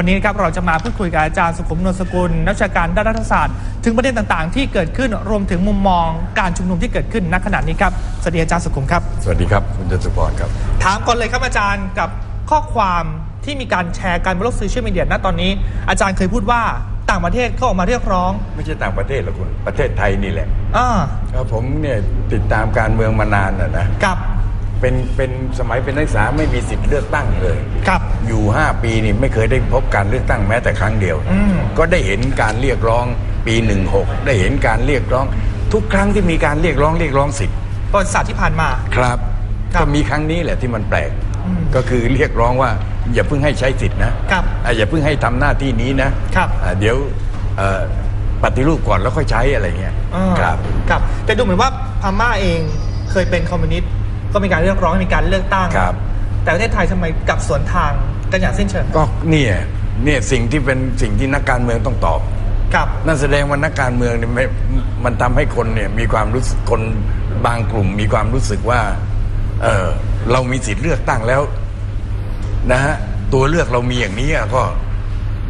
วันนี้นะครับเราจะมาพูดคุยกับอาจารย์สุขุมนวลสกุลนักวิชาการด้านรัฐศาสตร์ ถึงประเด็นต่างๆ ที่เกิดขึ้นรวมถึงมุมมองการชุมนุมที่เกิดขึ้นณขณะนี้ครับสวัสดีอาจารย์สุขุมครับ สวัสดีครับคุณจตุพรครับ ถามก่อนเลยครับอาจารย์กับข้อความที่มีการแชร์กันบนโลกโซเชียลมีเดียณตอนนี้ อาจารย์เคยพูดว่าต่างประเทศเขาออกมาเรียกร้อง ไม่ใช่ต่างประเทศหรอกคุณประเทศไทยนี่แหละอ่าก็ผมเนี่ยติดตามการเมืองมานานนะนะกับ เป็นเป็นสมัยเป็นนักศึกษาไม่มีสิทธิ์เลือกตั้งเลยกับ อยู่ 5 ปีนี่ไม่เคยได้พบการเลือกตั้งแม้แต่ครั้งเดียว อืม ก็ได้เห็นการเรียกร้องปี 16 ได้เห็นการเรียกร้อง ทุกครั้งที่มีการเรียกร้องเรียกร้องสิทธิ์ประวัติศาสตร์ที่ผ่านมา ครับครับก็มีครั้งนี้แหละที่มันแปลกอืมก็คือเรียกร้องว่าอย่าเพิ่งให้ใช้สิทธิ์นะครับอะอย่าเพิ่งให้ทำหน้าที่นี้นะครับอะเดี๋ยวเอ่อปฏิรูปก่อนแล้วค่อยใช้อะไรเงี้ยอ่าครับ ครับ แต่ดูเหมือนว่าพม่าเองเคยเป็นคอมมิวนิสต์ ก็มีการเรียกร้องให้มีการเลือกตั้ง ครับ แต่ประเทศไทยทำไมกลับสวนทางกันอย่างสิ้นเชิงก็เนี่ยเนี่ยสิ่งที่เป็นสิ่งที่นักการเมืองต้องตอบ กับ นั่นแสดงว่านักการเมืองเนี่ยไม่มันทำให้คนเนี่ยมีความรู้สึกคนบางกลุ่มมีความรู้สึกว่าเออเรามีสิทธิ์เลือกตั้งแล้วนะฮะตัวเลือกเรามีอย่างนี้อะก็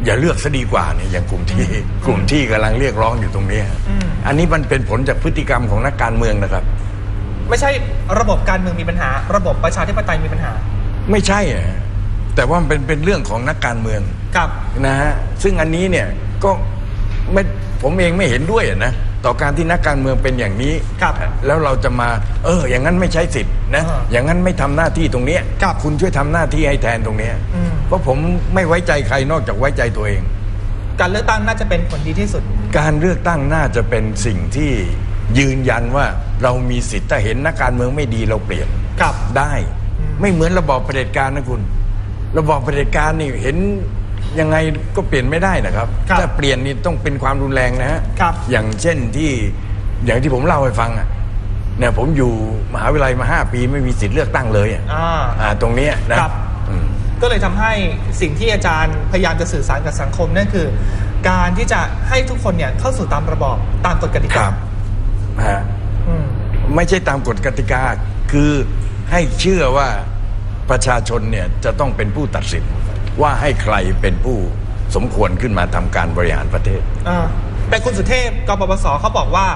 อย่าเลือกซะดีกว่าเนี่ยอย่างกลุ่มที่ กลุ่มที่กำลังเรียกร้องอยู่ตรงนี้อืมอันนี้มันเป็นผลจากพฤติกรรมของนักการเมืองนะครับ ไม่ใช่ระบบการเมืองมีปัญหา ระบบประชาธิปไตยมีปัญหา ไม่ใช่อะแต่ว่ามันเป็นเป็นเรื่องของนักการเมืองกับ นะฮะซึ่งอันนี้เนี่ยก็ไม่ผมเองไม่เห็นด้วยอะนะต่อการที่นักการเมืองเป็นอย่างนี้ครับแล้วเราจะมา เออ อย่างนั้นไม่ใช้สิทธิ์นะอ่าอย่างนั้นไม่ทำหน้าที่ตรงเนี้ยครับคุณช่วยทำหน้าที่ให้แทนตรงเนี้ยอืม เพราะผมไม่ไว้ใจใครนอกจากไว้ใจตัวเอง การเลือกตั้งน่าจะเป็นผลดีที่สุด การเลือกตั้งน่าจะเป็นสิ่งที่ ยืนยันว่าเรามีสิทธิ์ถ้าเห็นนักการเมืองไม่ดีเราเปลี่ยนครับ ได้อืมไม่เหมือนระบอบเผด็จการนะคุณ ระบอบเผด็จการนี่เห็นยังไงก็เปลี่ยนไม่ได้นะครับ ครับถ้าเปลี่ยนนี่ต้องเป็นความรุนแรงนะฮะครับ อย่างเช่นที่อย่างที่ผมเล่าให้ฟังอะเนี่ยผมอยู่มหาวิทยาลัยมาห้าปีไม่มีสิทธิ์เลือกตั้งเลยอะอ่า อ่าตรงเนี้ยนะครับ อืม ก็เลยทำให้สิ่งที่อาจารย์พยายามจะสื่อสารกับสังคมนั่นคือ การที่จะให้ทุกคนเนี่ยเข้าสู่ตามระบอบตามกฎกติคการับ ฮะอืมไม่ใช่ตามกฎกติกา คือให้เชื่อว่าประชาชนเนี่ยจะต้องเป็นผู้ตัดสิน ว่าให้ใครเป็นผู้สมควรขึ้นมาทำการบริหารประเทศ อ่าแต่คุณสุเทพกปปสเขาบอกว่า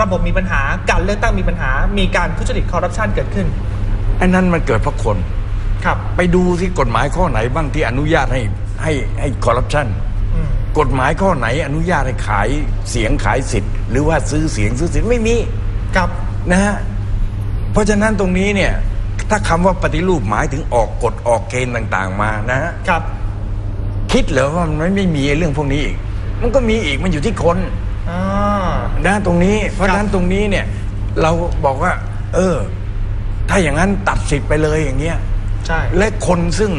ระบบมีปัญหาการเลือกตั้งมีปัญหา มีการทุจริตคอร์รัปชันเกิดขึ้นอันนั้นมันเกิดเพราะคน ครับ ไปดูที่กฎหมายข้อไหนบ้างที่อนุญาตให้ให้ให้คอร์รัปชันอืม กฎหมายข้อไหนอนุญาตให้ขายเสียงขายสิทธิ์ หรือว่าซื้อเสียงซื้อสิทธิ์ไม่มีครับนะฮะเพราะฉะนั้นตรงนี้เนี่ย ถ้าคำว่าปฏิรูปหมายถึงออกกฎออกเกณฑ์ต่าง ๆ มานะฮะครับ คิดเหรอว่ามันไม่มีเรื่องพวกนี้อีก มันก็มีอีกมันอยู่ที่คนอ่านะตรงนี้ เพราะฉะนั้นตรงนี้เนี่ย เราบอกว่า เออ ถ้าอย่างนั้นตัดสิทธิ์ไปเลยอย่างเงี้ยใช่และคนซึ่ง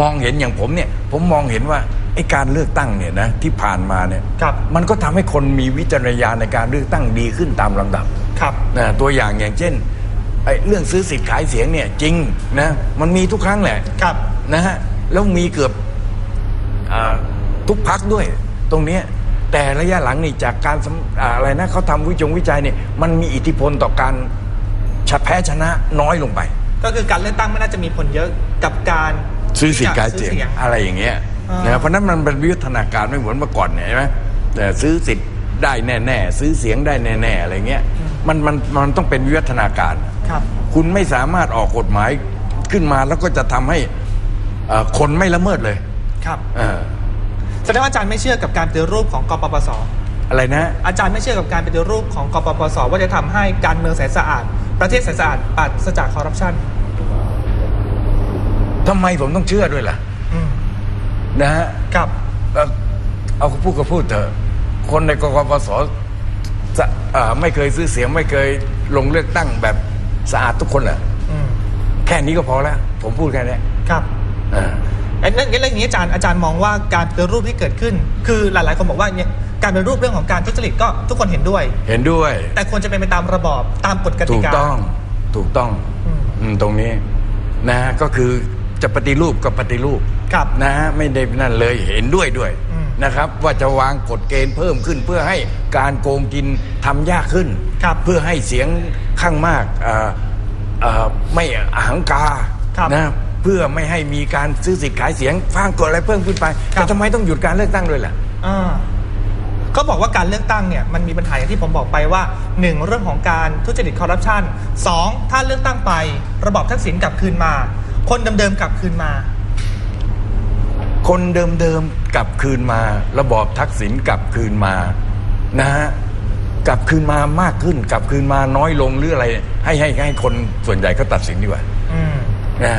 มองเห็นอย่างผมเนี่ย ผมมองเห็นว่า ไอ้การเลือกตั้งเนี่ยนะที่ผ่านมาเนี่ยครับมันก็ทำให้คนมีวิจารณญาณในการเลือกตั้งดีขึ้นตามลำดับครับนะตัวอย่างอย่างเช่นไอ้เรื่องซื้อสิทธิ์ขายเสียงเนี่ยจริงนะมันมีทุกครั้งแหละครับนะฮะแล้วมีเกือบอาทุกพักด้วย ตรงเนี้ยแต่ระยะหลังนี่จากการสำอ่าอะไรนะเขาทำวิจงวิจัยเนี่ยมันมีอิทธิพลต่อการชะแพ้ชนะน้อยลงไป ก็คือการเลือกตั้งไม่น่าจะมีผลเยอะกับการซื้อสิทธิ์ขายเสียงซื้ออะไรอย่างเงี้ยอ่า นนะเพราะฉะนั้นมันเป็นวิวัฒนาการไม่เหมือนเมื่อก่อนเนี่ยใช่ไหมแต่ซื้อสิทธิ์ได้แน่ๆซื้อเสียงได้แน่ๆอะไรเงี้ยมันมันมันต้องเป็นวิวัฒนาการครับ คุณไม่สามารถออกกฎหมายขึ้นมาแล้วก็จะทำให้เอ่อคนไม่ละเมิดเลยครับเออแสดงว่าอาจารย์ไม่เชื่อกับการปฏิรูปของกปปสอะไรนะ อาจารย์ไม่เชื่อกับการปฏิรูปของกปปสว่าจะทำให้การเมืองใสสะอาด ประเทศใสสะอาดปราศจากคอร์รัปชันทำไมผมต้องเชื่อด้วยล่ะอืม นะฮะครับเอ่อเอาพูดก็พูดเถอะ คนในกกปสจะเอ่อไม่เคยซื้อเสียง ไม่เคยลงเลือกตั้งแบบสะอาดทุกคนเหรออืมแค่นี้ก็พอแล้วผมพูดแค่นี้ครับเออไอ้เรื่องเรื่องนี้อาจารย์อาจารย์มองว่าการปฏิรูปที่เกิดขึ้น คือหลาย ๆ คนบอกว่าเนี่ยการปฏิรูปเรื่องของการทุจริตก็ทุกคนเห็นด้วย เห็นด้วย แต่ควรจะเป็นไปตามระบอบตามกฎกติถูกกา ต้องถูกต้องอืม อืมตรงนี้นะฮะก็คือจะปฏิรูปก็ปฏิรูป ครับนะฮะไม่ได้นั่นเลยเห็นด้วยด้วยอืมนะครับ ว่าจะวางกฎเกณฑ์เพิ่มขึ้น เพื่อให้การโกงกินทำยากขึ้นครับเพื่อให้เสียงข้างมากเอ่อเอ่อไม่อหังกาครับนะเพื่อไม่ให้มีการซื้อสิทธิ์ขายเสียงฟังกฎอะไรเพิ่มขึ้นไปครับแต่ทำไมต้องหยุดการเลือกตั้งด้วยล่ะอ่าก็บอกว่าการเลือกตั้งเนี่ยมันมีปัญหาอย่างที่ผมบอกไปว่า 1. เรื่องของการทุจริตคอร์รัปชัน 2. ถ้าเลือกตั้งไประบอบทักษิณกลับคืนมา คนเดิมๆกลับคืนมา คนเดิมๆกลับคืนมา ระบอบทักษิณกลับคืนมานะฮะกลับคืนมามากขึ้น กลับคืนมาน้อยลงหรืออะไร ให้ให้ให้คนส่วนใหญ่เขาตัดสินดีกว่าอืมนะ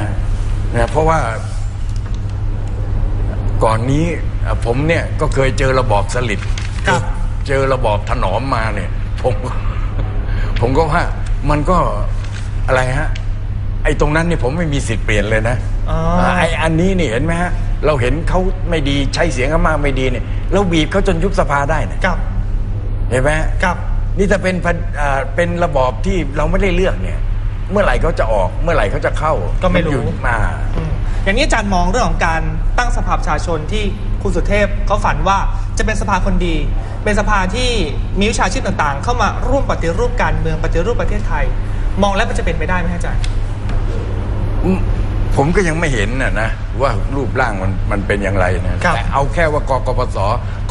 นะเพราะว่าก่อนนี้เอ่อผมเนี่ยก็เคยเจอระบอบสลิดครับเจอระบอบถนอมมาเนี่ย ผมผมก็ว่ามันก็อะไรฮะ ไอ้ตรงนั้นเนี่ยผมไม่มีสิทธิ์เปลี่ยนเลยนะอ๋ออ่าไอ้อันนี้นี่เห็นไหมฮะ เราเห็นเขาไม่ดีใช้เสียงเขามากไม่ดีเนี่ยเราบีบเขาจนยุบสภาได้นะกับเห็นไหมฮะกับ นี่ถ้าเป็นพันอ่าเป็นระบอบที่เราไม่ได้เลือกเนี่ย เมื่อไหร่เขาจะออกเมื่อไหร่เขาจะเข้าก็ไม่รู้ นอยู่มา อืมอย่างนี้อาจารย์มองเรื่องของการตั้งสภาประชาชนที่คุณสุเทพเขาฝันว่าจะเป็นสภาคนดี เป็นสภาที่มีวิชาชีพต่างๆ เข้ามาร่วมปฏิรูปการเมืองปฏิรูปประเทศไทย มองแล้วมันจะเป็นไปได้ไหมอาจารย์ อืม ผมก็ยังไม่เห็นนะนะว่ารูปร่างมันมันเป็นอย่างไรนะครับ แต่เอาแค่ว่ากกปส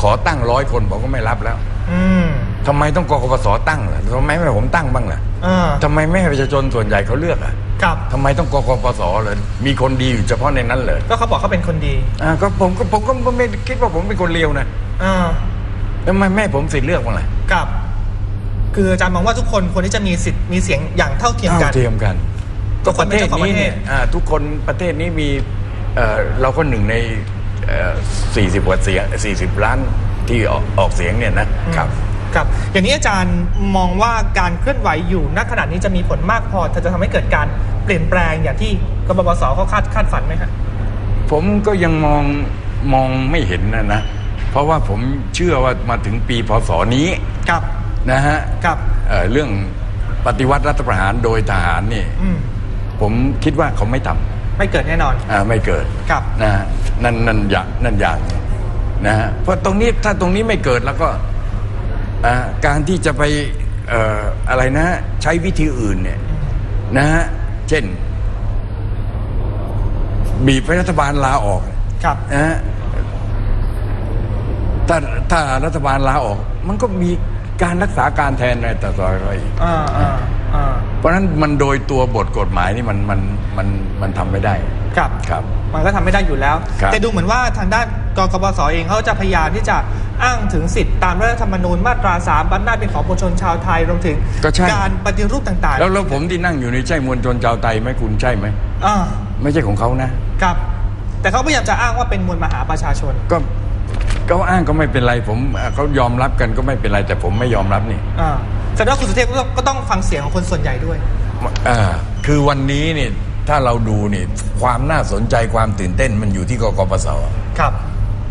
ขอตั้งร้อยคนผมก็ไม่รับแล้วอืมทำไมต้องกกปสตั้งล่ะทำไมไม่ให้ผมตั้งบ้างล่ะอ่าทำไมไม่ให้ประชาชนส่วนใหญ่เขาเลือกอะกับทำไมต้องกกปสเลยมีคนดีอยู่เฉพาะในนั้นเลยก็เขาบอกเขาเป็นคนดีอ่าก็ผมก็ผมก็ไม่คิดว่าผมเป็นคนเลวนะอ่าทำไมแม่ให้ผมสิทธิ์เลือกบ้างล่ะกับ คืออาจารย์มองว่าทุกคนควรที่จะมีสิทธิ์มีเสียงอย่างเท่าเทียมกันเท่าเทียมกันทุ กคนเป็นเจ้าของประเทศยอ่าทุกคนประเทศนี้มีเอ่อเราก็หนึ่งในสี่สิบกว่าเสียงสี่สิบล้านที่ออกออกเสียงเนี่ยนะครับ ครับ อย่างนี้อาจารย์มองว่าการเคลื่อนไหวอยู่ณขณะนี้จะมีผลมากพอที่จะทำให้เกิดการเปลี่ยนแปลงอย่างที่กบพศเขาคาดคาดฝันไหมฮะ ผมก็ยังมองมองไม่เห็นนะนะ เพราะว่าผมเชื่อว่ามาถึงปีพศนี้ครับ นะฮะครับ เอ่อเรื่องปฏิวัติรัฐประหารโดยทหารนี่อืม ผมคิดว่าเขาไม่ทำไม่เกิดแน่นอนอ่าไม่เกิดครับนะฮะนั่นนั่นอย่างนั่นอย่างหนึ่งนะฮะเพราะตรงนี้ถ้าตรงนี้ไม่เกิดแล้วก็อ่าการที่จะไปเอ่ออะไรนะ ใช้วิธีอื่นเนี่ยนะฮะเช่น บีบให้รัฐบาลลาออกครับนะฮะถ้าถ้ารัฐบาลลาออก มันก็มีการรักษาการแทนอะไรต่ออะไรอีกอ่าอ่าอ่าเพ ราะฉะนั้นมันโดยตัวบทกฎหมายนี่มันมันมันมันทำไม่ได้ครับ ครับ มันก็ทำไม่ได้อยู่แล้ว ครับแต่ดูเหมือนว่าทางด้านกกปสเองเขาจะพยายามที่จะอ้างถึงสิทธิ์ตามรัฐธรรมนูญมาตราสามอำนาจเป็นของประชาชนชาวไทยรวมถึงก็ใช่ การปฏิรูปต่างๆแล้วแล้วผมที่นั่งอยู่ในใช่มวลชนชาวไทยไหมคุณใช่ไหม อ่าไม่ใช่ของเขานะ ครับ แต่เขาพยายามจะอ้างว่าเป็นมวลมหาประชาชน ก็เขาอ้างก็ไม่เป็นไรผมเขายอมรับกันก็ไม่เป็นไรแต่ผมไม่ยอมรับนี่ อ่า แสดงว่าคุณสุเทพก็ต้องก็ต้องฟังเสียงของคนส่วนใหญ่ด้วย อ่าคือวันนี้นี่ถ้าเราดูนี่ความน่าสนใจความตื่นเต้นมันอยู่ที่กกปสครับ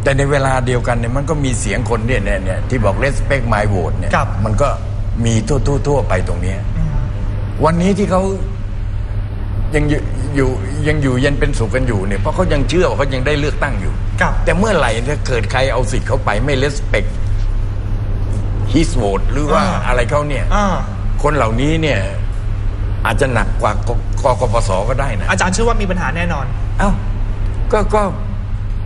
แต่ในเวลาเดียวกันเนี่ยมันก็มีเสียงคนเนี่ยเนี่ยเนี่ยที่บอก respect my vote เนี่ยครับ มันก็มีทั่วทั่วทั่วไปตรงเนี้ยวันนี้ที่เขายังอยู่อยู่ยังอยู่เย็นเป็นสุขกันอยู่เนี่ยเพราะเขายังเชื่อว่าเขายังได้เลือกตั้งอยู่ ครับ แต่เมื่อไหร่ถ้าเกิดใครเอาสิทธิ์เขาไปไม่ respect his vote หรือว่าอ่าอะไรเขาเนี่ย อ่า คนเหล่านี้เนี่ยอาจจะหนักกว่ากกกปสก็ได้นะ อาจารย์เชื่อว่ามีปัญหาแน่นอน เอ้าก็ก็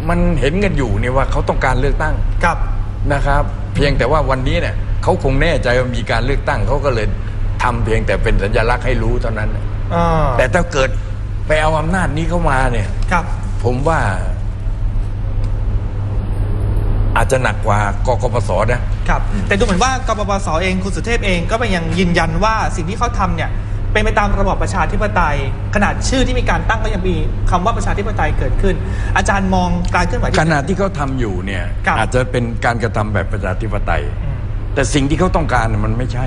มันเห็นกันอยู่เนี่ยว่าเขาต้องการเลือกตั้งครับ นะครับ เพียงแต่ว่าวันนี้เนี่ยเขาคงแน่ใจว่ามีการเลือกตั้งเขาก็เลยทำเพียงแต่เป็นสัญลักษณ์ให้รู้เท่านั้น อ่าแต่ถ้าเกิดไปเอาอำนาจนี้เข้ามาเนี่ย ครับ ผมว่า อาจจะหนักกว่ากกปสนะครับ แต่ดูเหมือนว่ากปปสเองคุณสุเทพเองก็ยังยืนยันว่าสิ่งที่เขาทำเนี่ยเป็นไปตามระบอบประชาธิปไตย ขนาดชื่อที่มีการตั้งก็ยังมีคำว่าประชาธิปไตยเกิดขึ้น อาจารย์มองการเคลื่อนไหวที่ขณะที่เขาทำอยู่เนี่ยครับอาจจะเป็นการกระทำแบบประชาธิปไตยอืมแต่สิ่งที่เขาต้องการน่ะมันไม่ใช่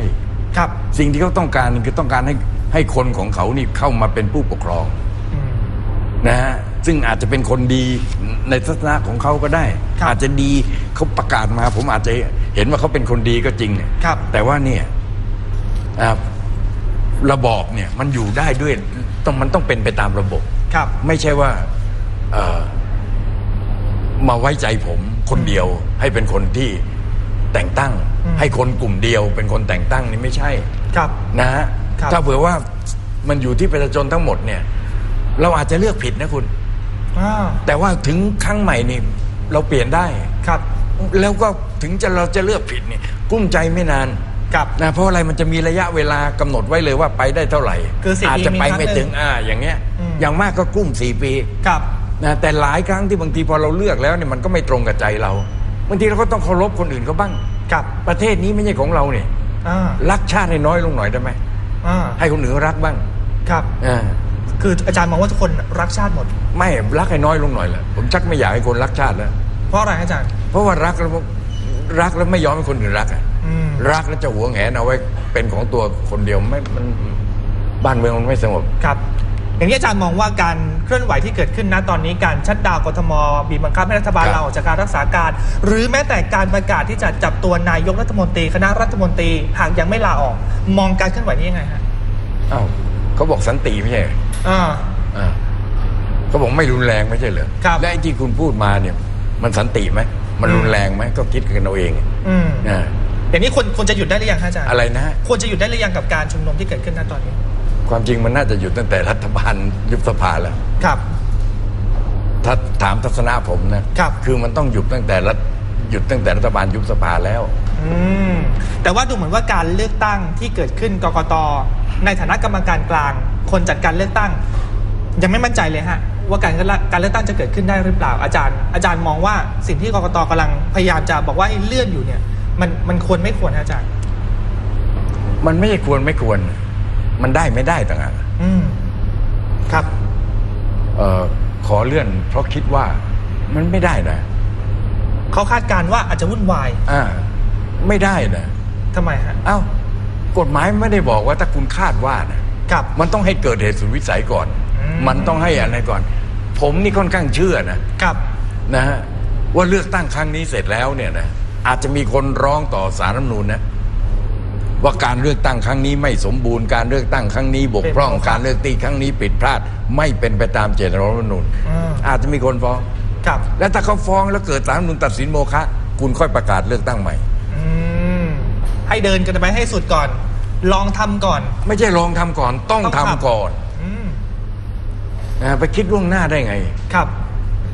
ครับ สิ่งที่เขาต้องการนี่คือต้องการให้ให้คนของเขานี่เข้ามาเป็นผู้ปกครองอืมนะฮะซึ่งอาจจะเป็นคนดี ในทัศนะของเขาก็ได้ ครับอาจจะดีเขาประกาศมา ผมอาจจะเห็นว่าเขาเป็นคนดีก็จริงเนี่ยครับ แต่ว่าเนี่ยอ่าระบอบเนี่ยมันอยู่ได้ด้วยต้องมันต้องเป็นไปตามระบบ ครับ ไม่ใช่ว่าเอ่อมาไว้ใจผมคนเดียวให้เป็นคนที่แต่งตั้ง อืม ให้คนกลุ่มเดียว เป็นคนแต่งตั้งนี่ไม่ใช่ ครับ นะฮะครับ ถ้าเผื่อว่ามันอยู่ที่ประชาชนทั้งหมดเนี่ย เราอาจจะเลือกผิดนะคุณ อ่าแต่ว่าถึงครั้งใหม่นี่เราเปลี่ยนได้ ครับ แล้วก็ถึงจะเราจะเลือกผิดนี่กลุ้มใจไม่นานครับ นะเพราะอะไรมันจะมีระยะเวลากำหนดไว้เลยว่าไปได้เท่าไหร่คือสิบปีอาจจะไปมีครั้งไม่หนึ่งถึงอ่าอย่างเงี้ย อืม อย่างมากก็กลุ้มสี่ปี ครับ นะแต่หลายครั้งที่บางทีพอเราเลือกแล้วเนี่ยมันก็ไม่ตรงกับใจเราบางทีเราก็ต้องเคารพคนอื่นเขาบ้างครับ ประเทศนี้ไม่ใช่ของเราเนี่ยอ่ารักชาติให้น้อยลงหน่อยได้ไหมอ่าให้คนอื่นรักบ้างครับ อ่า คืออาจารย์มองว่าทุกคนรักชาติหมด ไม่รักให้น้อยลงหน่อยแหละผมชักไม่อยากให้คนรักชาติแล้วเพราะอะไรฮะอาจารย์ เพราะว่ารักแล้วรักแล้วไม่ยอมให้คนอื่นรักอะอืมรักแล้วจะหวงแหนเอาไว้เป็นของตัวคนเดียวไม่มันบ้านเมืองมันไม่สงบครับ อย่างนี้อาจารย์มองว่าการเคลื่อนไหวที่เกิดขึ้นนะตอนนี้การชัดดาวน์กทมบีบบังคับให้รัฐบาลครับลาออกจากการรักษาการ หรือแม้แต่การประกาศที่จะจับตัวนายกรัฐมนตรี คณะรัฐมนตรีหากยังไม่ลาออก มองการเคลื่อนไหวนี้ยังไงฮะอ้าว เขาบอกสันติไม่ใช่เหรออ่า อ่าเขาบอกไม่รุนแรงไม่ใช่เหรอครับ และไอ้ที่คุณพูดมาเนี่ย มันสันติไหมมันรุนแรงไหมก็คิดกันเอาเองอืมนะอย่างนี้ควรควรจะหยุดได้หรือยังฮะอาจารย์อะไรนะควรจะหยุดได้หรือยังกับการชุมนุมที่เกิดขึ้นณตอนนี้ความจริงมันน่าจะหยุดตั้งแต่รัฐบาลยุบสภาแล้ว ครับ ถ้าถามทัศนะผมนะครับ อมันต้องหยุดตั้งแต่รัฐหยุดตั้งแต่รัฐบาลยุบสภาแล้ว อืมแต่ว่าดูเหมือนว่าการเลือกตั้งที่เกิดขึ้นกกต ในฐานะกรรมการกลาง คนจัดการเลือกตั้ง ยังไม่มั่นใจเลยฮะว่าการการเลือกตั้งจะเกิดขึ้นได้หรือเปล่าอาจารย์ อาจารย์มองว่าสิ่งที่กกตกำลังพยายามจะบอกว่าให้เลื่อนอยู่เนี่ย มันมันควรไม่ควรฮะอาจารย์ มันไม่ใช่ควรไม่ควร มันได้ไม่ได้ต่างหากอืมครับเอ่อขอเลื่อนเพราะคิดว่ามันไม่ได้นะเขาคาดการณ์ว่าอาจจะวุ่นวาย อ่า ไม่ได้นะทำไมฮะ เอ้า กฎหมายไม่ได้บอกว่าถ้าคุณคาดว่านะกับมันต้องให้เกิดเหตุสุดวิสัยก่อนอืมมันต้องให้อะไรก่อน ผมนี่ค่อนข้างเชื่อนะกับนะฮะว่าเลือกตั้งครั้งนี้เสร็จแล้วเนี่ยนะอาจจะมีคนร้องต่อสารรัฐธรรมนูญนะว่าการเลือกตั้งครั้งนี้ไม่สมบูรณ์การเลือกตั้งครั้งนี้บกพร่องการเลือกตั้งครั้งนี้ผิดพลาด ไม่เป็นไปตามเจตนารมณ์รัฐธรรมนูญอืมอาจจะมีคนฟ้องกับ แล้วถ้าเขาฟ้องแล้วเกิดสารรัฐธรรมนูญตัดสินโมฆะคุณค่อยประกาศเลือกตั้งใหม่อืม ให้เดินกันไปให้สุดก่อน ลองทำก่อน ไม่ใช่ลองทำก่อนต้องต้องทำทำ ก่อนอืม นะไปคิดล่วงหน้าได้ไง ครับ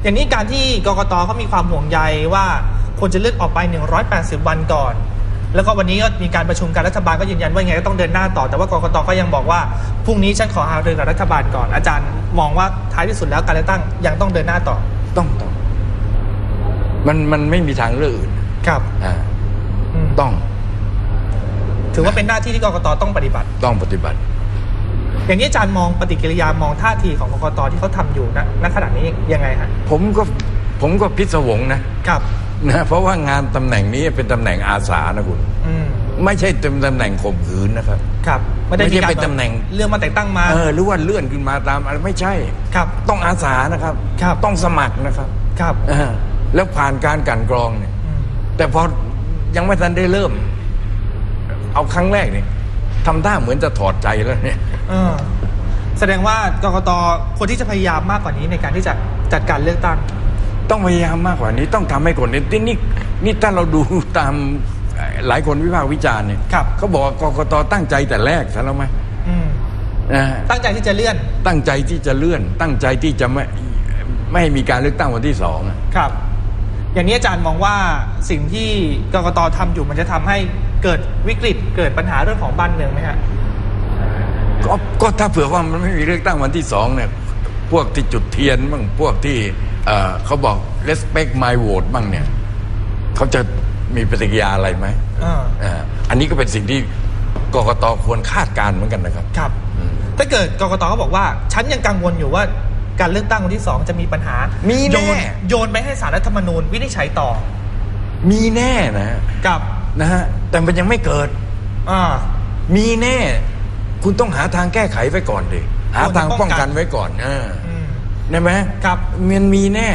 อย่างนี้การที่กกตเขามีความห่วงใยว่าควรจะเลื่อนออกไป 180 วันก่อน แล้วก็วันนี้ก็มีการประชุมการรัฐบาลก็ยืนยันว่ายังไงก็ต้องเดินหน้าต่อ แต่ว่ากกตก็ยังบอกว่าพรุ่งนี้ฉันขอหารือกับรัฐบาลก่อน อาจารย์มองว่าท้ายที่สุดแล้วการเลือกตั้งยังต้องเดินหน้าต่อ ต้องต้องมันมันไม่มีทางเลือกอื่นครับ อ่าอืมต้อง ถือว่าเป็นหน้าที่ที่กกตต้องปฏิบัติ ต้องปฏิบัติ อย่างนี้อาจารย์มองปฏิกิริยามองท่าทีของกกตที่เขาทำอยู่ณณขณะนี้ยังไงฮะผมก็ผมก็พิศวงนะครับนะเพราะว่างานตำแหน่งนี้เป็นตำแหน่งอาสานะคุณอืมไม่ใช่เป็นตำแหน่งข่มขืนนะครับ ครับ ไม่ได้ไม่มีใช่การเป็นตำแหน่งเรื่องมาแต่งตั้งมาเออหรือว่าเลื่อนขึ้นมาตามอะไรไม่ใช่ ครับ ต้องอาสานะครับ ครับ ต้องสมัครนะครับ ครับเออแล้วผ่านการกลันกรองเนี่ยอืมแต่พอยังไม่ทันได้เริ่ม เอาครั้งแรกนี่ทำท่าเหมือนจะถอดใจแล้วเนี่ย เออแสดงว่ากกตควรที่จะพยายามมากกว่านี้ในการที่จะจัดการเลือกตั้ง ต้องพยายามมากกว่านี้ต้องทำให้คนนี้นี่นี่นี่ถ้าเราดูตามหลายคนวิพากษ์วิจารณ์เนี่ยครับ เขาบอกว่ากกตตั้งใจแต่แรกซะแล้วไหมอืมนะฮะตั้งใจที่จะเลื่อนตั้งใจที่จะเลื่อน ตั้งใจที่จะไม่ไม่ให้มีการเลือกตั้งวันที่สองอะ ครับ อย่างนี้อาจารย์มองว่าสิ่งที่กกตทำอยู่มันจะทำให้ เกิดวิกฤตเกิดปัญหาเรื่องของบ้านเมืองไหมฮะก็ก็ถ้าเผื่อว่ามันไม่มีเลือกตั้งวันที่สองเนี่ยพวกที่จุดเทียนบ้างพวกที่เอ่อเขาบอก respect my vote บ้างเนี่ยเขาจะมีปฏิกิริยาอะไรไหมอ่าอ่าอันนี้ก็เป็นสิ่งที่กกตควรคาดการณ์เหมือนกันนะครับ ครับ อืม ถ้าเกิดกกตเขาบอกว่า ฉันยังกังวลอยู่ว่าการเลือกตั้งวันที่สองจะมีปัญหา มีโยแน่นโยนไปให้สารรัฐธรรมนูญวินิจฉัยต่อมีแน่นะฮะกับ นะฮะแต่มันยังไม่เกิด อ่า มีแน่ คุณต้องหาทางแก้ไขไว้ก่อนดิหาทางป้องกันไว้ก่อนอ่าอืม ได้ไหมครับมันมีแน่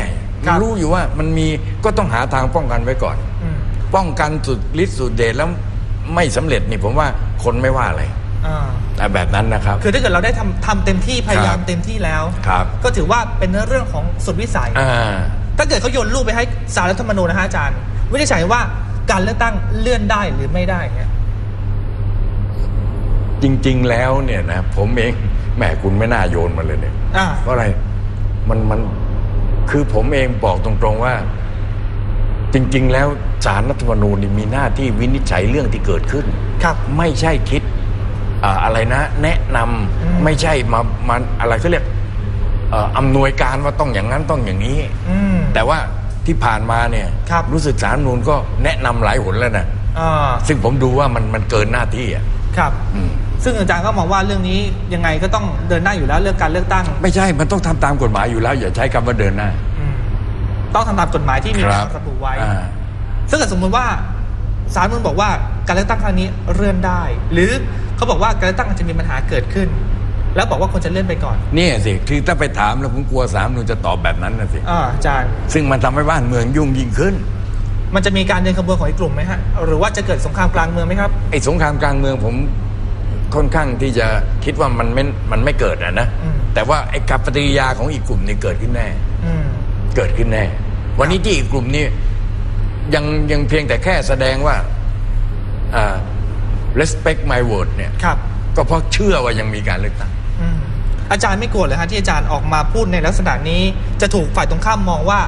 ครับ รู้อยู่ว่ามันมีก็ต้องหาทางป้องกันไว้ก่อน อืมป้องกันสุดฤทธิ์สุดเดชแล้วไม่สำเร็จนี่ผมว่าคนไม่ว่าอะไรอ่าแต่แบบนั้นนะครับ คือถ้าเกิดเราได้ทำทำเต็มที่พยายามเต็มที่แล้ว ครับ ก็ถือว่าเป็นเรื่องของสุดวิสัย อ่า ถ้าเกิดเขาโยนลูกไปให้สารรัฐธรรมนูญนะฮะอาจารย์ วินิจฉัยว่า การเลือกตั้งเลื่อนได้หรือไม่ได้เงี้ยจริง ๆ แล้วเนี่ยนะผมเองแหมคุณไม่น่าโยนมาเลยเนี่ยอ่าเพราะอะไรมันมันคือผมเองบอกตรงๆว่า จริง ๆ แล้วสารรัฐธรรมนูญนี่มีหน้าที่วินิจฉัยเรื่องที่เกิดขึ้น ครับ ไม่ใช่คิดอ่าอะไรนะ แนะนำอืมไม่ใช่มามาอะไรเขาเรียกเอ่ออำนวยการว่าต้องอย่างนั้นต้องอย่างนี้ อืมแต่ว่า ที่ผ่านมาเนี่ยครับรู้สึกสารรัฐธรรมนูนก็แนะนำหลายหนแล้วนะอ่าซึ่งผมดูว่ามันมันเกินหน้าที่อะครับ อืมซึ่งอาจารย์ก็มองว่าเรื่องนี้ยังไงก็ต้องเดินหน้าอยู่แล้วเรื่องการเลือกตั้งไม่ใช่มันต้องทำตามกฎหมายอยู่แล้ว อย่าใช้คำว่าเดินหน้าอืมต้องทำตามกฎหมายที่มีครับการระบุไว้ อ่า ซึ่งถ้าสมมติว่าศาลรัฐธรรมนูญบอกว่าการเลือกตั้งครั้งนี้เลื่อนได้ หรือเขาบอกว่าการเลือกตั้งอาจจะมีปัญหาเกิดขึ้น แล้วบอกว่าควรจะเลื่อนไปก่อนเนี่ยสิ คือถ้าไปถามแล้วผมกลัวสามนุนจะตอบแบบนั้นนะสิ อ่าอาจารย์ ซึ่งมันทำให้บ้านเมืองยุ่งยิ่งขึ้น มันจะมีการเดินขบวนของอีกกลุ่มไหมฮะ หรือว่าจะเกิดสงครามกลางเมืองไหมครับ ไอ้สงครามกลางเมืองผมค่อนข้างที่จะคิดว่ามันไม่ มันไม่เกิดอะนะ อืม แต่ว่าไอ้กับปฏิกิริยาของอีกกลุ่มนี่เกิดขึ้นแน่ อืม เกิดขึ้นแน่ วันนี้ที่อีกกลุ่มนี้ยังยังเพียงแต่แค่แสดงว่าอ่า respect my word เนี่ย ครับ ก็เพราะเชื่อว่ายังมีการเลือกตั้ง อืมอาจารย์ไม่กลัวเลยฮะที่อาจารย์ออกมาพูดในลักษณะนี้ จะถูกฝ่ายตรงข้ามมองว่า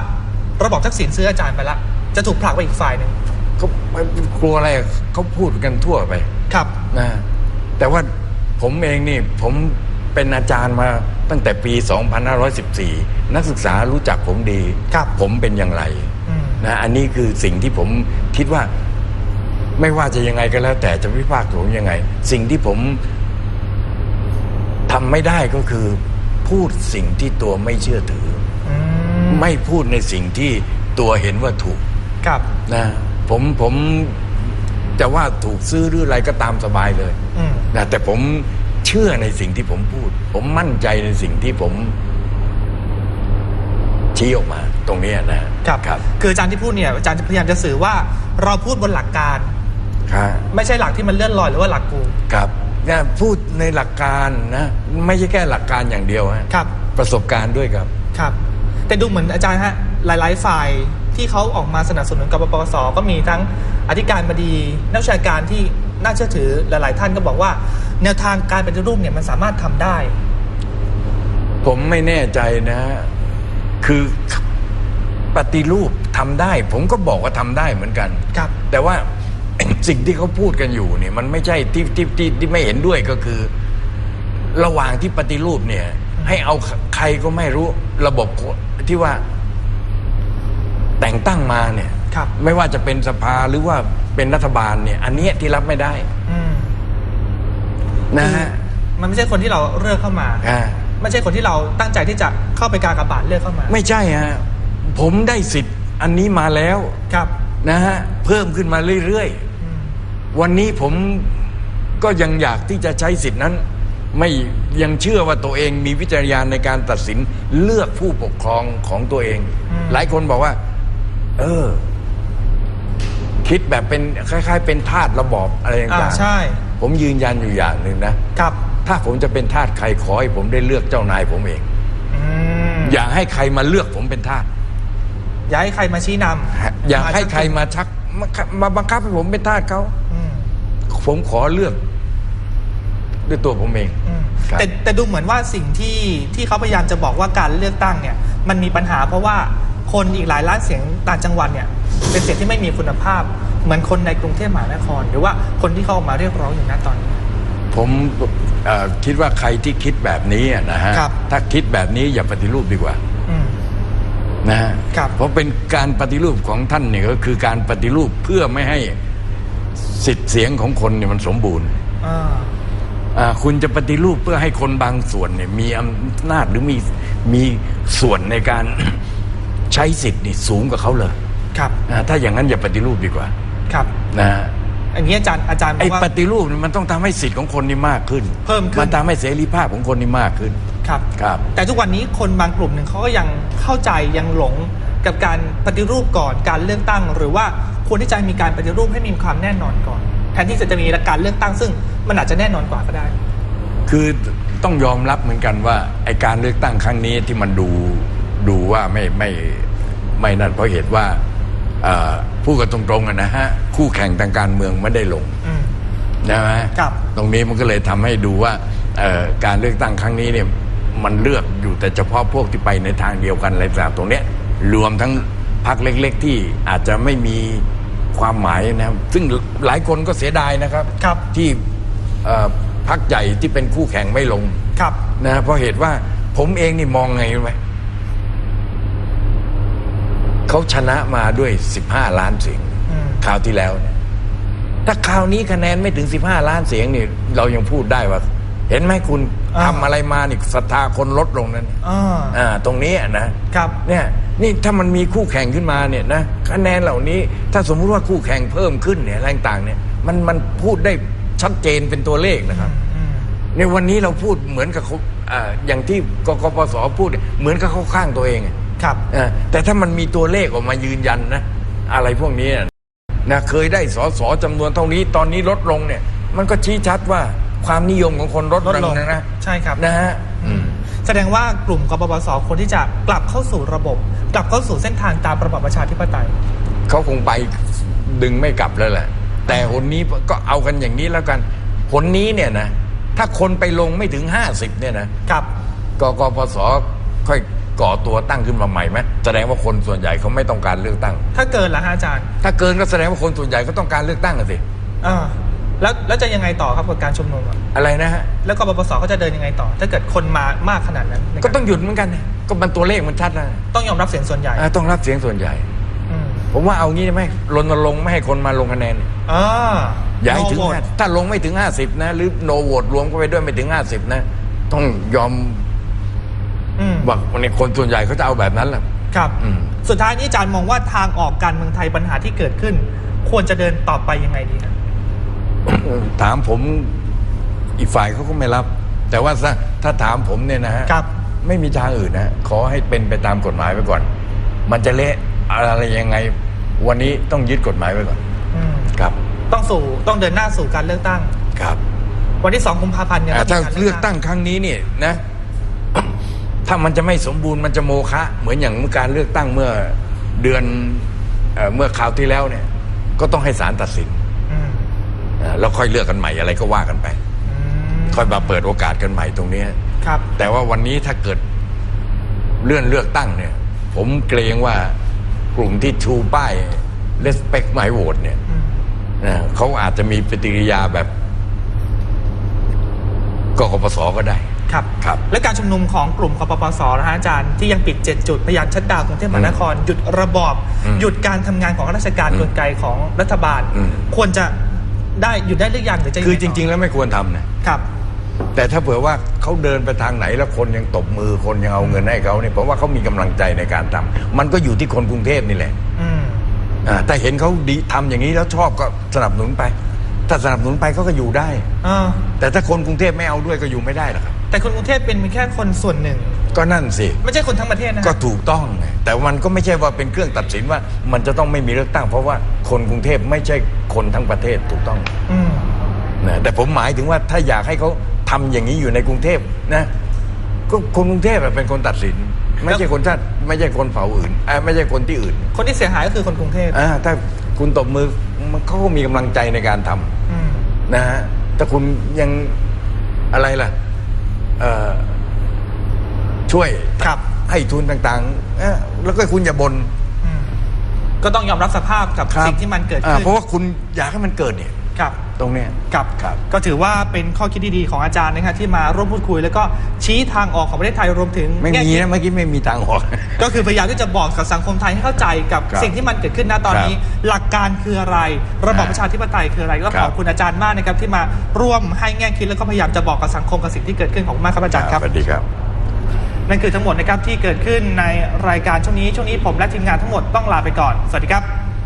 ระบอบทักษิณซื้ออาจารย์ไปละจะถูกผลักไปอีกฝ่ายหนึ่งเขากลัวอะไรเขาพูดกันทั่วไปครับนะแต่ว่าผมเองนี่ผมเป็นอาจารย์มาตั้งแต่ปี 2514 นักศึกษารู้จักผมดีครับผมเป็นอย่างไรอืมนะอันนี้คือสิ่งที่ผมคิดว่า ไม่ว่าจะยังไงก็แล้ว แต่จะวิพากษ์ผมยังไง สิ่งที่ผม ทำไม่ได้ก็คือ พูดสิ่งที่ตัวไม่เชื่อถืออืมไม่พูดในสิ่งที่ตัวเห็นว่าถูกครับนะผมผมจะว่าถูกซื้อหรืออะไรก็ตามสบายเลยอืมนะแต่ผมเชื่อในสิ่งที่ผมพูด ผมมั่นใจในสิ่งที่ผมชี้ออกมาตรงเนี้ยนะครับครับ คืออาจารย์ที่พูดเนี่ยอาจารย์พยายามจะสื่อว่าเราพูดบนหลักการครับไม่ใช่หลักที่มันเลื่อนลอยหรือว่าหลักกูครับเนี่ยพูดในหลักการนะไม่ใช่แค่หลักการอย่างเดียวฮะครับ ประสบการณ์ด้วยครับครับ แต่ดูเหมือนอาจารย์ฮะหลาย ๆ ฝ่ายที่เขาออกมาสนับสนุนกบปปสก็มีทั้งอธิการบดีนักวิชาการที่น่าเชื่อถือหลาย ๆ ท่านก็บอกว่า แนวทางการปฏิรูปเนี่ยมันสามารถทำได้ ผมไม่แน่ใจนะ คือปฏิรูปทำได้ ผมก็บอกว่าทำได้เหมือนกันครับ แต่ว่า สิ่งที่เขาพูดกันอยู่เนี่ยมันไม่ใช่ที่ที่ที่ที่ไม่เห็นด้วยก็คือ ระหว่างที่ปฏิรูปเนี่ย ให้เอาใครก็ไม่รู้ระบบที่ว่าแต่งตั้งมาเนี่ยครับไม่ว่าจะเป็นสภาหรือว่าเป็นรัฐบาลเนี่ย อันเนี้ยที่รับไม่ได้อืมนะฮะมันไม่ใช่คนที่เราเลือกเข้ามาอ่าไม่ใช่คนที่เราตั้งใจที่จะเข้าไปกากบาทเลือกเข้ามา ไม่ใช่ฮะผมได้สิทธิ์อันนี้มาแล้วครับนะฮะเพิ่มขึ้นมาเรื่อยอืมๆ วันนี้ผมก็ยังอยากที่จะใช้สิทธินั้น ไม่ยังเชื่อว่าตัวเองมีวิจารณญาณในการตัดสินเลือกผู้ปกครองของตัวเอง หลายคนบอกว่า เออ คิดแบบเป็นคล้าย ๆ เป็นทาสระบอบอะไรอ่าต่างใช่ๆผมยืนยันอยู่อย่างหนึ่งนะครับ ถ้าผมจะเป็นทาสใครขอให้ผมได้เลือกเจ้านายผมเองอืมอย่าให้ใครมาเลือกผมเป็นทาสอย่าให้ใครมาชี้นำอย่าให้มใครมาชักมามาบังคับให้ผมเป็นทาสเขาอืม ผมขอเลือกด้วยตัวผมเองอืมครับ แต่แต่ดูเหมือนว่าสิ่งที่ที่เขาพยายามจะบอกว่าการเลือกตั้งเนี่ยมันมีปัญหาเพราะว่าคนอีกหลายล้านเสียงต่างจังหวัดเนี่ยเป็นเสียงที่ไม่มีคุณภาพ เหมือนคนในกรุงเทพมหานคร หรือว่าคนที่เขาออกมาเรียกร้องอยู่ณตอนนี้ ผมเอ่อคิดว่าใครที่คิดแบบนี้อะนะฮะ ครับ ถ้าคิดแบบนี้อย่าปฏิรูปดีกว่าอืม นะฮะครับ เพราะเป็นการปฏิรูปของท่านเนี่ยก็คือการปฏิรูปเพื่อไม่ให้ สิทธิ์เสียงของคนเนี่ยมันสมบูรณ์อ่าอ่าคุณจะปฏิรูปเพื่อให้คนบางส่วนเนี่ยมีอำนาจหรือมีมีส่วนในการ ใช้สิทธิ์นี่สูงกว่าเขาเลยครับนะถ้าอย่างนั้นอย่าปฏิรูปดีกว่า ครับนะฮะ อันนี้อาจารย์อาจารย์บอไอ้กว่า ปฏิรูปเนี่ยมันต้องทำให้สิทธิ์ของคนนี่มากขึ้นเพิ่มขึ้น มันทำให้เสรีภาพของคนนี่มากขึ้น ครับ ครับ แต่ทุกวันนี้คนบางกลุ่มหนึ่งเขาก็ยังเข้าใจยังหลงกับการปฏิรูปก่อนการเลือกตั้ง หรือว่า ควรที่จะมีการปฏิรูปให้มีความแน่นอนก่อน แทนที่จะมีการเลือกตั้งซึ่งมันอาจจะแน่นอนกว่าก็ได้ คือต้องยอมรับเหมือนกันว่าไอการเลือกตั้งครั้งนี้ที่มันดูดูว่าไม่ไม่ไม่นั่นเพราะเหตุว่าเอ่อพูดกันตรงๆอะนะฮะคู่แข่งทางการเมืองไม่ได้ลงอืมนะฮะครับตรงนี้มันก็เลยทำให้ดูว่าเอ่อการเลือกตั้งครั้งนี้เนี่ยมันเลือกอยู่แต่เฉพาะพวกที่ไปในทางเดียวกันอะไรต่างๆตรงเนี้ยรวมทั้งพรรคเล็ก ๆ ที่อาจจะไม่มี ความหมายนะครับซึ่งหลายคนก็เสียดายนะครับครับที่เอ่อพรรคใหญ่ที่เป็นคู่แข่งไม่ลงครับนะเพราะเหตุว่าผมเองนี่มองไงรู้ไหมเขาชนะมาด้วย 15 ล้านเสียงอืม คราวที่แล้วเนี่ยถ้าคราวนี้คะแนนไม่ถึง 15 ล้านเสียงนี่เรายังพูดได้ว่า เห็นไหมคุณอ่า ทำอะไรมานี่ศรัทธาคนลดลงนั้น อ่าอ่า ตรงนี้อะนะ ครับ เนี่ย นี่ถ้ามันมีคู่แข่งขึ้นมาเนี่ยนะคะแนนเหล่านี้ถ้าสมมุติว่าคู่แข่งเพิ่มขึ้นเนี่ยอะไรต่างๆเนี่ยมันมันพูดได้ชัดเจนเป็นตัวเลขนะครับอืมในวันนี้เราพูดเหมือนกับเขาอ่าอย่างที่กกปสพูดเหมือนกับเขาข้างตัวเองอะครับอ่าแต่ถ้ามันมีตัวเลขออกมายืนยันนะ อะไรพวกนี้นะเคยได้สอสอจำนวนเท่านี้ตอนนี้ลดลงเนี่ย มันก็ชี้ชัดว่าความนิยมของคนลดลดลงนะนะใช่ครับ นะฮะอืมแสดงว่ากลุ่มกปปสควรที่จะกลับเข้าสู่ระบบ กลับเข้าสู่เส้นทางตามระบอบประชาธิปไตย เขาคงไปดึงไม่กลับแล้วแหละ แต่หนนี้ก็เอากันอย่างนี้แล้วกันหนนี้เนี่ยนะ ถ้าคนไปลงไม่ถึงห้าสิบเนี่ยนะครับกกปสค่อยก่อตัวตั้งขึ้นมาใหม่ไหมแสดงว่าคนส่วนใหญ่เขาไม่ต้องการเลือกตั้ง ถ้าเกินละฮะอาจารย์ ถ้าเกินก็แสดงว่าคนส่วนใหญ่ก็ต้องการเลือกตั้งกันสิอ่า แล้วแล้วจะยังไงต่อครับกับการชุมนุมอะอะไรนะฮะ แล้วกปปสเขาจะเดินยังไงต่อ ถ้าเกิดคนมามากขนาดนั้นในารก็ต้องหยุดเหมือนกันนะก็มันตัวเลขมันชัดแล้วนะต้องยอมรับเสียงส่วนใหญ่อ่าต้องรับเสียงส่วนใหญ่ อืมผมว่าเอางี้ได้ไหมรณรงค์ไม่ให้คนมาลงคะแนน อ่าอย่าให้ถึงโนโหวตห้าถ้าลงไม่ถึงห้าสิบนะ หรือโนโหวตรวมก็ไปด้วยไม่ถึงห้าสิบนะ ต้องยอมอืมว่าวันนี้คนส่วนใหญ่เขาจะเอาแบบนั้นแหละ ครับ อืม สุดท้ายนี้อาจารย์มองว่าทางออกการเมืองไทยปัญหาที่เกิดขึ้น ควรจะเดินต่อไปยังไงดีครับ ถามผมอีกฝ่ายเขาก็ไม่รับ แต่ว่าถ้าถ้าถามผมเนี่ยนะฮะครับ ไม่มีทางอื่นนะขอให้เป็นไปตามกฎหมายไปก่อน มันจะเละอะไรยังไง วันนี้ต้องยึดกฎหมายไว้ก่อนอืมครับ ต้องสู่ต้องเดินหน้าสู่การเลือกตั้งครับ วันที่สองกุมภาพันธ์เนี่ยอ่าต้ถ้าองมีเลือกตั้งครั้งนี้เนี่ยนะ ถ้ามันจะไม่สมบูรณ์มันจะโมฆะเหมือนอย่างเมื่อการเลือกตั้งเมื่อเดือนเอ่อเมื่อคราวที่แล้วเนี่ย ก็ต้องให้ศาลตัดสินอืมอ่า แล้วค่อยเลือกกันใหม่อะไรก็ว่ากันไปอืมค่อยมาเปิดโอกาสกันใหม่ตรงเนี้ยครับ แต่ว่าวันนี้ถ้าเกิดเลื่อนเลือกตั้งเนี่ย ผมเกรงว่ากลุ่มที่ชูป้าย respect my vote เนี่ยอืมนะเขาอาจจะมีปฏิกิริยาแบบกกปสก็ได้ครับครับ และการชุมนุมของกลุ่มกปปสนะฮะอาจารย์ที่ยังปิด 7 จุดพยายามชัดดาวน์กรุงเทพมหานคร หยุดระบอบอืมหยุดการทำงานของราชการอืมกลไกของรัฐบาลอืมควรจะ ได้หยุดได้หรือยังหรือจะคือจริง ๆ แล้วไม่ควรทำนะ ๆครับ แต่ถ้าเผื่อว่าเขาเดินไปทางไหนแล้วคนยังตบมือคนยังเอาเงินให้เขาเนี่ยเพราะว่าเขามีกำลังใจในการทำมันก็อยู่ที่คนกรุงเทพนี่แหละอืม อ่าแต่เห็นเขาดีทำอย่างนี้แล้วชอบก็สนับสนุนไป ถ้าสนับสนุนไปเขาก็อยู่ได้ อ่าแต่ถ้าคนกรุงเทพไม่เอาด้วยก็อยู่ไม่ได้หรอกครับ แต่คนกรุงเทพเป็นแค่คนส่วนหนึ่ง ก็นั่นสิไม่ใช่คนทั้งประเทศนะก็ฮะถูกต้องไงแต่มันก็ไม่ใช่ว่าเป็นเครื่องตัดสินว่า มันจะต้องไม่มีเลือกตั้ง เพราะว่าคนกรุงเทพไม่ใช่คนทั้งประเทศถูกต้องอืมนะแต่ผมหมายถึงว่าถ้าอยากให้เขาทำอย่างนี้อยู่ในกรุงเทพนะก็คนกรุงเทพอะเป็นคนตัดสิน ไม่ใช่คนชาติไม่ใช่คนเผ่าอื่นเอ่อไม่ใช่คนที่อื่น คนที่เสียหายก็คือคนกรุงเทพอ่าถ้าคุณตบมือมันเขาก็มีกำลังใจในการทำอืมนะฮะถ้าคุณยังอะไรล่ะเอ่อ ช่วยครับให้ทุนต่างๆเอ้อแล้วก็คุณอย่าบน่น อืมก็ต้องยอมรับสภาพกับ สิ่งที่มันเกิดอ่าขึ้นเพราะว่าคุณอยากให้มันเกิดเนี่ย ครับ ตรงเนี้ยครับครับ ก็ถือว่าเป็นข้อคิดดีๆของอาจารย์นะครับที่มาร่วมพูดคุย แล้วก็ชี้ทางออกของประเทศไทยรวมถึงไม่แง่มีคิด นะเมื่อกี้ไม่มีทางออก ก็คือพยายามที่จะบอกกับสังคมไทยให้เข้าใจกับครับสิ่งที่มันเกิดขึ้นณตอนนี้ หลักการคืออะไร ระบอบอ่าประชาธิปไตยคืออะไรก็ครัขบอบคุณอาจารย์มากนะครับที่มาร่วมให้แง่คิดแล้วก็พยายามจะบอกกับสังคมกับสิ่งที่เกิดขึ้นของคุณมากครับอาจารย์ครับ สวัสดีครับ นั่นคือทั้งหมดนะครับที่เกิดขึ้นในรายการช่วงนี้ช่วงนี้ผมและทีมงานทั้งหมดต้องลาไปก่อน สวัสดีครับ